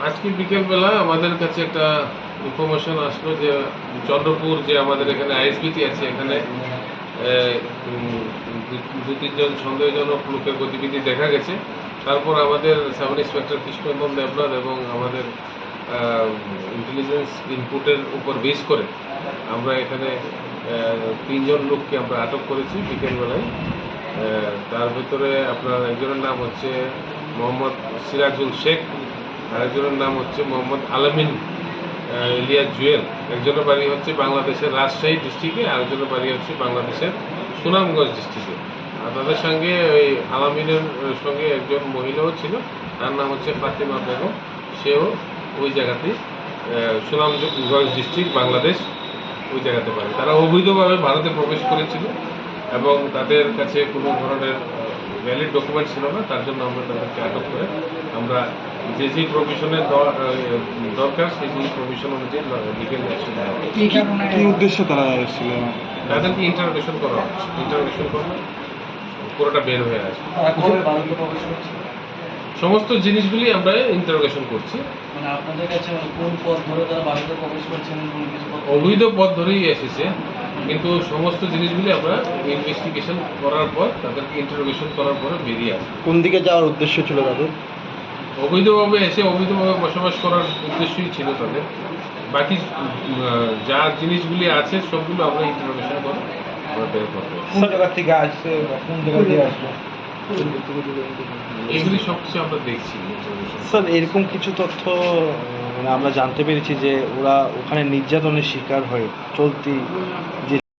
আজকে বিকেলবেলা আমাদের কাছে একটা ইনফরমেশন আসলো যে চন্দ্রপুর যে আমাদের এখানে আইএসবিটি আছে, এখানে দু- তিনজন সন্দেহজনক লোকের গতিবিধি দেখা গেছে। তারপর আমাদের সাব ইন্সপেক্টর কৃষ্ণনন্দন দেবনাথ এবং আমাদের ইন্টেলিজেন্স ইনপুটের উপর বেস করে আমরা এখানে তিনজন লোককে আমরা আটক করেছি বিকেলবেলায়। তার ভিতরে আপনার একজনের নাম হচ্ছে মোহাম্মদ সিরাজুল শেখ আরেকজনের নাম হচ্ছে মোহাম্মদ আলামিন ইলিয়া জুয়েল। একজনের বাড়ি হচ্ছে বাংলাদেশের রাজশাহী ডিস্ট্রিক্টে, আরেকজনের বাড়ি হচ্ছে বাংলাদেশের সুনামগঞ্জ ডিস্ট্রিক্টে। আর তাদের সঙ্গে ওই আলামিনের সঙ্গে একজন মহিলাও ছিল, তার নাম হচ্ছে ফাতিমা বেগম। সেও ওই জায়গাতে সুনামগঞ্জ ডিস্ট্রিক্ট, বাংলাদেশ ওই জায়গাতে পারে। তারা অবৈধভাবে ভারতে প্রবেশ করেছিল এবং তাদের কাছে কোনো ধরনের ভ্যালিড ডকুমেন্ট ছিল না, তার জন্য আমরা তাদেরকে আটক করে আমরা যে যে প্রভিশনের দরকার সেই সেই প্রভিশন অনুযায়ী লিগেল অ্যাকশন কি উদ্দেশ্যে তারা এসেছিল? তাদেরকে ইন্টারোগেশন করা হচ্ছে ইন্টারোগেশন করলে পুরোটা বের হয়ে আসবে। করছে? সমস্ত জিনিসগুলি আমরা ইন্টারোগেশন করছি। মানে আপনাদের কাছে কোন পথ ধরে তারা প্রবেশ করছেন অবৈধ পথ ধরেই এসেছে কিন্তু সমস্ত জিনিসগুলি আমরা ইনভেস্টিগেশন করার পর তাদেরকে ইন্টারোগেশন করার পরে বেরিয়ে আসবে। কোন দিকে যাওয়ার উদ্দেশ্য ছিল তাদের? অবৈধভাবে এসে অবৈধভাবে বসবাস করার উদ্দেশ্যই ছিল তাদের। বাকি যা জিনিসগুলি আছে সবগুলো আমরা ইন্টারোগেশন করে আমরা বের করব। কোন জায়গা থেকে আসছে বা কোন জায়গা দিয়ে আসবে এগুলি সব কিছু আমরা দেখছি স্যার এরকম কিছু তথ্য মানে আমরা জানতে পেরেছি যে ওরা ওখানে নির্যাতনের শিকার হয়ে চলতি যে